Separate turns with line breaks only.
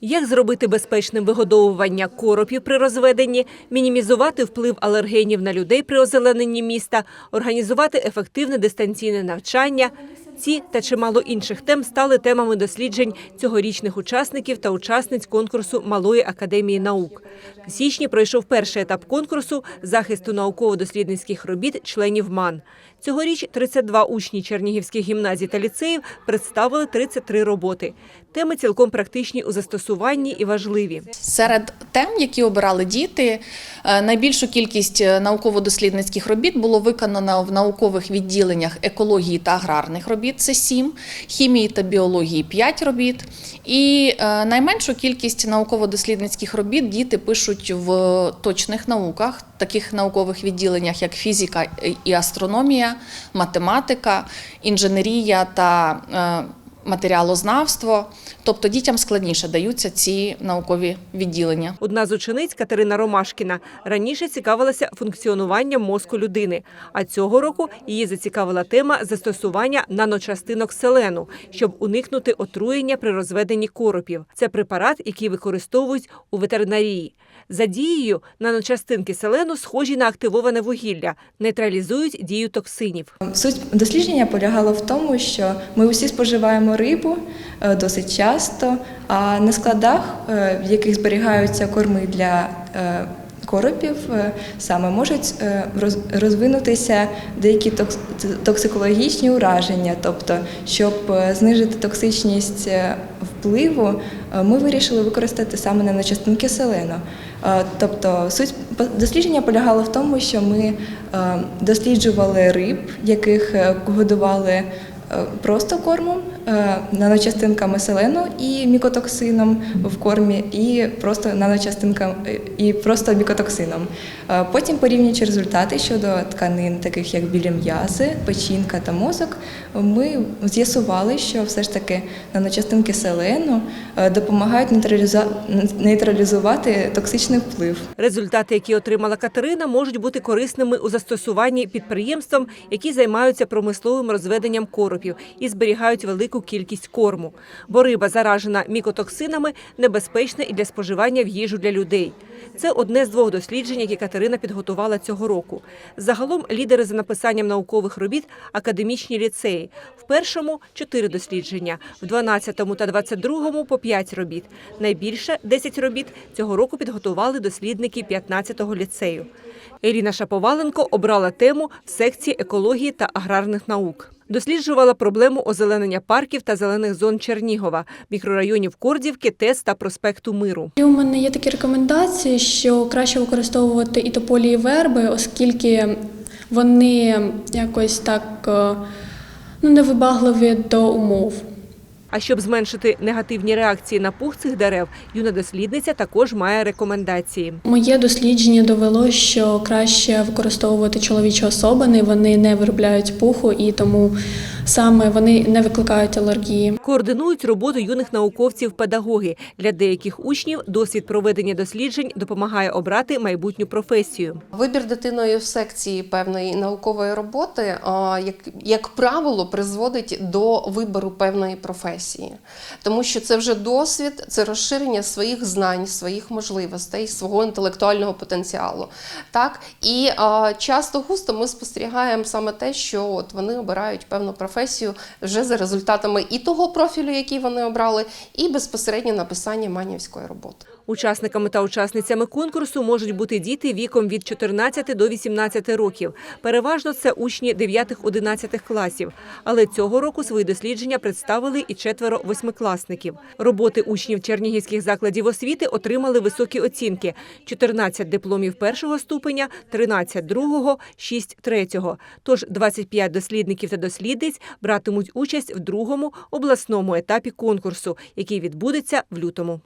Як зробити безпечним вигодовування коропів при розведенні, мінімізувати вплив алергенів на людей при озелененні міста, організувати ефективне дистанційне навчання. Ці та чимало інших тем стали темами досліджень цьогорічних учасників та учасниць конкурсу Малої академії наук. В січні пройшов перший етап конкурсу захисту науково-дослідницьких робіт членів МАН. Цьогоріч 32 учні чернігівських гімназій та ліцеїв представили 33 роботи. Теми цілком практичні у застосуванні і важливі.
Серед тем, які обирали діти, е, найбільшу кількість е, науково-дослідницьких робіт було виконано в наукових відділеннях екології та аграрних робіт це 7, хімії та біології 5 робіт. І е, найменшу кількість науково-дослідницьких робіт діти пишуть в точних науках, таких наукових відділеннях, як фізика і астрономія, математика, інженерія та е, матеріалознавство. Тобто дітям складніше даються ці наукові відділення.
Одна з учениць Катерина Ромашкіна раніше цікавилася функціонуванням мозку людини. А цього року її зацікавила тема застосування наночастинок селену, щоб уникнути отруєння при розведенні коропів. Це препарат, який використовують у ветеринарії. За дією наночастинки селену схожі на активоване вугілля, нейтралізують дію токсинів.
Суть дослідження полягала в тому, що ми усі споживаємо рибу е, досить часто, а на складах, е, в яких зберігаються корми для е, коропів, е, саме можуть розвинутися деякі токсикологічні ураження. Тобто, щоб знижити токсичність впливу, ми вирішили використати саме наночастинки селену. Тобто суть дослідження полягала в тому, що ми досліджували риб, яких годували просто кормом, наночастинками селену і мікотоксином в кормі, і просто наночастинками і просто мікотоксином. Е, Потім порівнюючи результати щодо тканин, таких як білі м'язи, печінка та мозок, ми з'ясували, що все ж таки наночастинки селену е, допомагають нейтралізувати токсичний вплив.
Результати, які отримала Катерина, можуть бути корисними у застосуванні підприємствам, які займаються промисловим розведенням коропів і зберігають велику кількість корму. Бо риба, заражена мікотоксинами, небезпечна і для споживання в їжу для людей. Це одне з двох досліджень, які Катерина підготувала цього року. Загалом лідери за написанням наукових робіт академічні ліцеї. В першому чотири дослідження, в 12-му та 22-му по 5 робіт. Найбільше 10 робіт цього року підготували дослідники 15-го ліцею. Еліна Шаповаленко обрала тему в секції екології та аграрних наук. Досліджувала проблему озеленення парків та зелених зон Чернігова, мікрорайонів Кордівки, ТЕС та проспекту Миру.
У мене є такі рекомендації, що краще використовувати і тополі, і верби, оскільки вони якось так е, ну, невибагливі до умов.
А щоб зменшити негативні реакції на пух цих дерев, юна дослідниця також має рекомендації.
Моє дослідження довело, що краще використовувати чоловічі особини, вони не виробляють пуху і тому саме вони не викликають алергії.
Координують роботу юних науковців-педагоги. Для деяких учнів досвід проведення досліджень допомагає обрати майбутню професію.
Вибір дитиною в секції певної наукової роботи, як, як правило, призводить до вибору певної професії, тому що це вже досвід, це розширення своїх знань, своїх можливостей, свого інтелектуального потенціалу. Так? І а, часто густо ми спостерігаємо саме те, що от вони обирають певну професію вже за результатами і того профілю, який вони обрали, і безпосередньо написання манівської роботи.
Учасниками та учасницями конкурсу можуть бути діти віком від 14 до 18 років. Переважно це учні 9-11 класів. Але цього року свої дослідження представили і четверо восьмикласників. Роботи учнів чернігівських закладів освіти отримали високі оцінки: 14 дипломів першого ступеня, 13 другого, 6 третього. Тож 25 дослідників та дослідниць братимуть участь в другому обласному етапі конкурсу, який відбудеться в лютому.